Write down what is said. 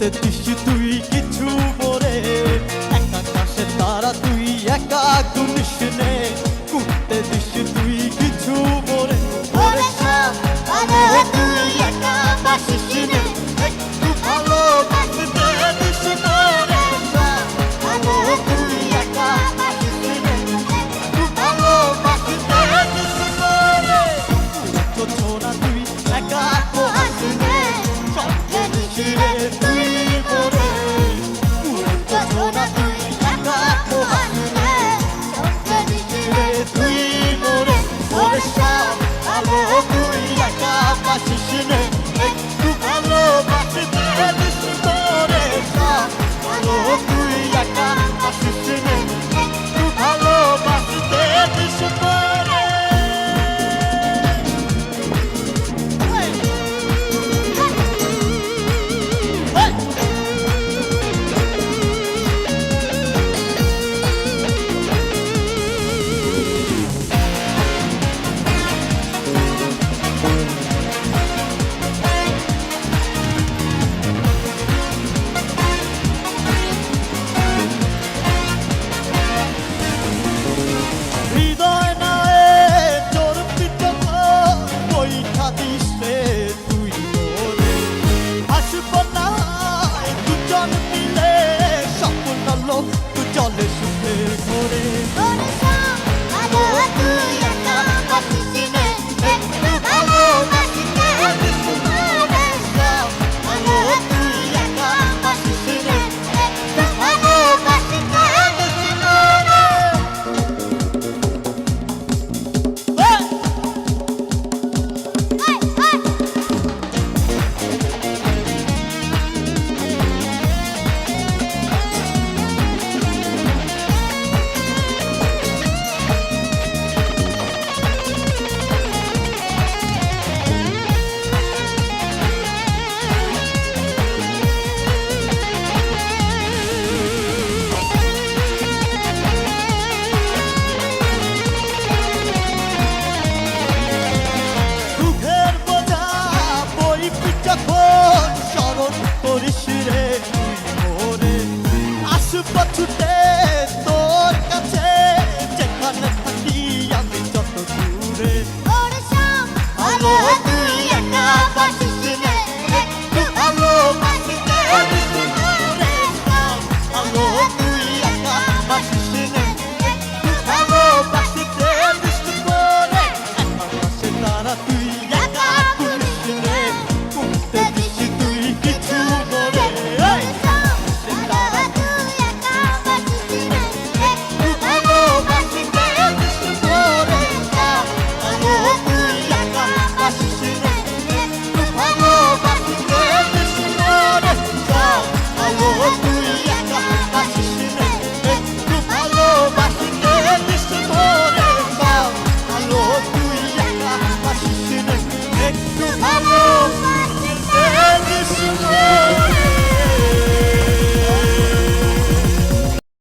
হাতে দিস তুই কিছু? চলো তু চলে সুখে ঘরে But today はい!